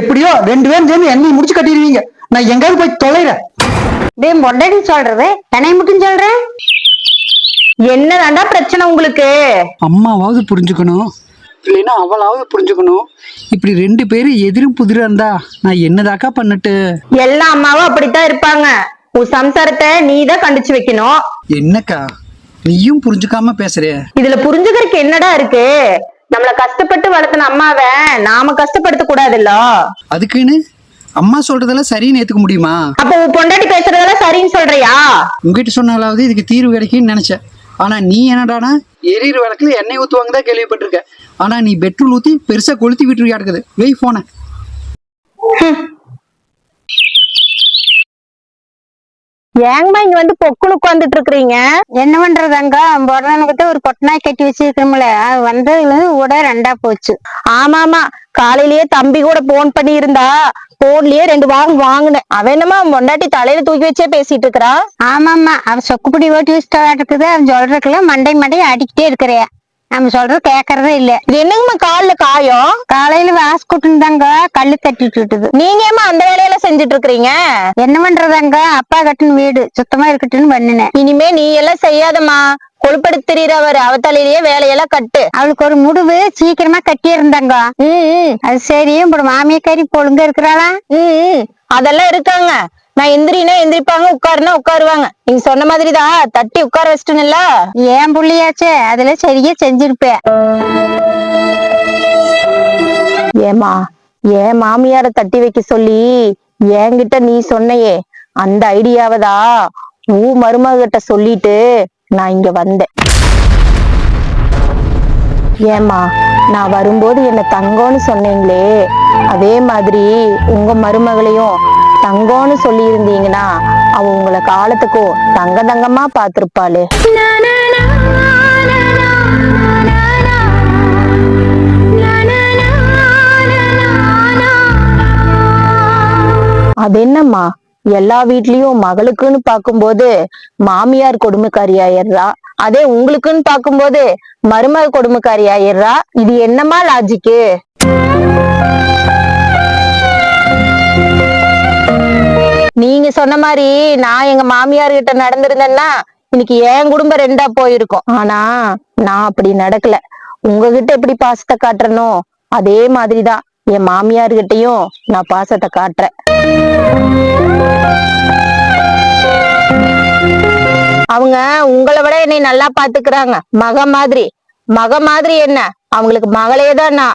எப்படியோ ரெண்டு பேரும் சேர்ந்து என்னையும் முடிச்சு கட்டிடுவீங்க. நான் எங்காவது போய் தொலைறேன். டேய் மொண்டடி சொல்றது? என்னை மட்டும் சொல்றேன்? என்னதாண்டா பிரச்சனை உங்களுக்கு? அம்மாவாவது புரிஞ்சுக்கணும். இல்லைன்னா அவளாவது புரிஞ்சுக்கணும். இப்படி ரெண்டு பேரும் எதிரும் புதிரா இருந்தா நான் என்னதாக்கா பண்ணட்டு? எல்லா அம்மாவும் அப்படித்தான் இருப்பாங்க. உன் சம்சாரத்தை நீ தான் கண்டிச்சு வைக்கணும். என்னக்கா? நீயும் புரிஞ்சுக்காம பேசுற. இதுல புரிஞ்சுக்கிறதுக்கு என்னடா இருக்கு? நம்மள கஷ்டப்பட்டு வளர்த்தின அம்மாவை நாம கஷ்டப்படுத்த கூடாதுல்ல? அதுக்குன்னு? அம்மா சொல்றதெல்லாம் சரின்னு ஏத்துக்க முடியுமா? அப்ப உன் பொண்டாட்டி பேசுறதெல்லாம் சரின்னு சொல்றியா? உங்ககிட்ட சொன்னாலாவது இதுக்கு தீர்வு கிடைக்கும்னு நினைச்சேன். ஆனா நீ என்னடானா எரியிற விளக்குல எண்ணெய் ஊத்துவாங்க தான் கேள்விப்பட்டிருக்க ஆனா நீ பெட்ரோல் ஊத்தி பெருசா கொளுத்தி விட்டுருக்கா இருக்குது வெய் போன. ஏங்கம்மா இங்க வந்து பொக்குனு உட்காந்துட்டு இருக்கிறீங்க? என்ன பண்றதாங்க? பொடனகிட்ட ஒரு கொட்டனாய் கட்டி வச்சிருக்கோம்ல அது வந்ததுல கூட ரெண்டா போச்சு. ஆமா ஆமா காலையிலேயே தம்பி கூட போன் பண்ணி இருந்தா போன்லயே ரெண்டு வாங்க வாங்கினேன். அவன் என்னமா பொண்டாட்டி தலையில தூக்கி வச்சே பேசிட்டு இருக்கிறா? ஆமாமா அவ சொக்குப்பிடி ஓட்டி வச்சுட்டா இருக்குது. அவன் சொல்றதுக்குள்ள மண்டை மண்டை அடிக்கிட்டே இருக்கிறே நம்ம சொல்றது கேக்குறதே இல்ல. இது என்னங்கம்மா கால்ல காயம்? காலையில வாஸ்குட்டுன்னு தாங்க கல்லு தட்டிட்டு இருக்குது. நீங்க ஏமா அந்த வேலையில செஞ்சுட்டு இருக்கிறீங்க என்ன பண்றதாங்க? அப்பா கட்டுன வீடு. சுத்தமா இருக்கட்டும்னு பண்ணினேன். இனிமே நீ எல்லாம் செய்யாதம்மா. கொழுப்படுத்தி தெரியறவர் அவ தலையிலேயே வேலையெல்லாம் கட்டு. அவளுக்கு ஒரு முடிவு சீக்கிரமா கட்டி இருந்தாங்க அது சரி இப்ப மாமியக்காரி பொழுங்க இருக்கிறாளா? அதெல்லாம் இருக்காங்க. நான் எந்திரினா எந்திரிப்பாங்க உட்காருனா உட்காருவாங்க. நீங்க சொன்ன மாதிரிதான் தட்டி உட்கார வச்சிட்டேன்ல? ஏன் புள்ளியாச்சே? அதுல சரியா செஞ்சிருப்பேன் ஏமா ஏன் மாமியார தட்டி வைக்க சொல்லி என்கிட்ட நீ சொன்னையே? அந்த ஐடியாவதா? ஊ மருமகிட்ட சொல்லிட்டு நான் இங்க வந்தேன். ஏமா நான் வரும்போது என்ன தங்கம்னு சொன்னீங்களே. அதே மாதிரி உங்க மருமகளையும் தங்கம்னு சொல்லி இருந்தீங்கன்னா அவ உங்களை காலத்துக்கும் தங்க தங்கமா பாத்திருப்பாளே அது என்னம்மா எல்லா வீட்லயும் மகளுக்குன்னு பாக்கும்போது மாமியார் கொடுமைக்காரி ஆயிடுறா அதே உங்களுக்குன்னு பாக்கும்போது மருமக கொடுமைக்காரி ஆயிடுறா இது என்னமா லாஜிக்கு நீங்க சொன்ன மாதிரி நான் எங்க மாமியார் கிட்ட நடந்திருந்தேன்னா இன்னைக்கு என் குடும்பம் ரெண்டா போயிருக்கும். ஆனா நான் அப்படி நடக்கல. உங்ககிட்ட எப்படி பாசத்தை காட்டுறனோ அதே மாதிரிதான். என் மாமியார் கிட்டயும் நான் பாசத்தை காட்டுறேன். அவங்க உங்களை விட என்னை நல்லா பாத்துக்கிறாங்க. மக மாதிரி. மக மாதிரி என்ன? அவங்களுக்கு மகளே தான் நான்.